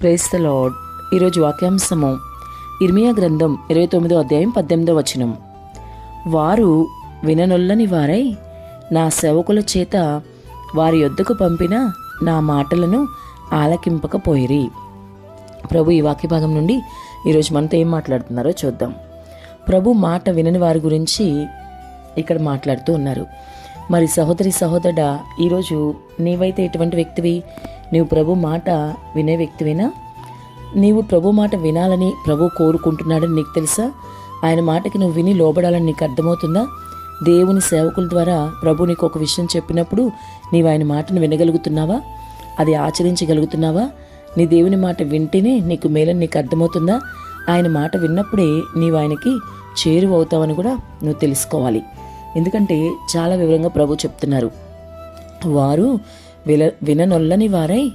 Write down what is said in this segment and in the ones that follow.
Praise the lord ఈరోజు వాక్యాంశము ఇర్మియా గ్రంథం ఇరవై తొమ్మిదో అధ్యాయం పద్దెనిమిదో వచనం. వారు విననొల్లని వారై నా సేవకుల చేత వారి యొద్దకు పంపిన నా మాటలను ఆలకింపకపోయిరి. ప్రభు ఈ వాక్య భాగం నుండి ఈరోజు మనతో ఏం మాట్లాడుతున్నారో చూద్దాం. ప్రభు మాట వినని వారి గురించి ఇక్కడ మాట్లాడుతూ ఉన్నారు. మరి సహోదరి సహోదరుడా ఈరోజు నీవైతే ఎటువంటి వ్యక్తివి? నీవు ప్రభు మాట వినే వ్యక్తివేనా? నీవు ప్రభు మాట వినాలని ప్రభు కోరుకుంటున్నాడని నీకు తెలుసా? ఆయన మాటకి నువ్వు విని లోబడాలని నీకు అర్థమవుతుందా? దేవుని సేవకుల ద్వారా ప్రభు నీకు ఒక విషయం చెప్పినప్పుడు నీవు ఆయన మాటను వినగలుగుతున్నావా? అది ఆచరించగలుగుతున్నావా? నీ దేవుని మాట వింటేనే నీకు మేలని నీకు అర్థమవుతుందా? ఆయన మాట విన్నప్పుడే నీవు ఆయనకి చేరువవుతావని కూడా నువ్వు తెలుసుకోవాలి. ఎందుకంటే చాలా వివరంగా ప్రభు చెప్తున్నారు. వారు విల విననొల్లని వారై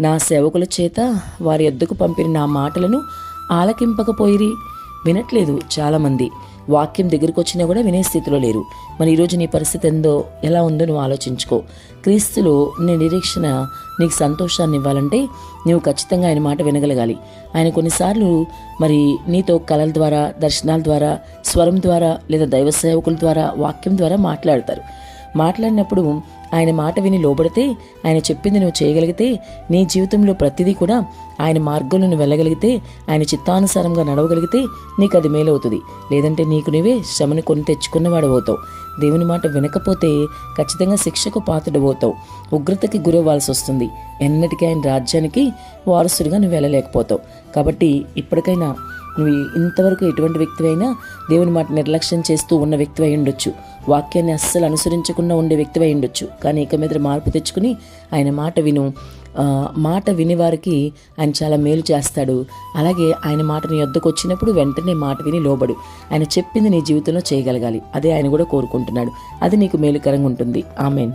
నా సేవకుల చేత వారి ఎద్దుకు పంపిన నా మాటలను ఆలకింపకపోయిరి. వినట్లేదు చాలామంది. వాక్యం దగ్గరికి వచ్చినా కూడా వినే స్థితిలో లేరు. మరి ఈరోజు నీ పరిస్థితి ఎందో ఎలా ఉందో నువ్వు ఆలోచించుకో. క్రీస్తులో నీ నిరీక్షణ నీకు సంతోషాన్ని ఇవ్వాలంటే నువ్వు ఖచ్చితంగా ఆయన మాట వినగలగాలి. ఆయన కొన్నిసార్లు మరి నీతో కళల ద్వారా దర్శనాల ద్వారా స్వరం ద్వారా లేదా దైవ సేవకుల ద్వారా వాక్యం ద్వారా మాట్లాడతారు. మాట్లాడినప్పుడు ఆయన మాట విని లోబడితే ఆయన చెప్పింది నువ్వు చేయగలిగితే నీ జీవితంలో ప్రతిదీ కూడా ఆయన మార్గంలో నువ్వు వెళ్ళగలిగితే ఆయన చిత్తానుసారంగా నడవగలిగితే నీకు అది మేలవుతుంది. లేదంటే నీకు నువ్వే శ్రమను కొని తెచ్చుకున్నవాడు అవుతావు. దేవుని మాట వినకపోతే ఖచ్చితంగా శిక్షకు పాత్రుడవుతావు ఉగ్రతకి గురవ్వాల్సి వస్తుంది. ఎన్నటికీ ఆయన రాజ్యానికి వారసుడిగా నువ్వు వెళ్ళలేకపోతావు. కాబట్టి ఇప్పటికైనా నువ్వు ఇంతవరకు ఎటువంటి వ్యక్తివైనా దేవుని మాట నిర్లక్ష్యం చేస్తూ ఉన్న వ్యక్తి అయి ఉండొచ్చు. వాక్యాన్ని అస్సలు అనుసరించకుండా ఉండే వ్యక్తివై ఉండొచ్చు. కానీ ఇక మీద మార్పు తెచ్చుకుని ఆయన మాట విను. మాట విని వారికి ఆయన చాలా మేలు చేస్తాడు. అలాగే ఆయన మాటని యొద్దకు వచ్చినప్పుడు వెంటనే మాట విని లోబడు. ఆయన చెప్పింది నీ జీవితంలో చేయగలగాలి. అదే ఆయన కూడా కోరుకుంటున్నాడు. అది నీకు మేలుకరంగా ఉంటుంది. ఆమెన్.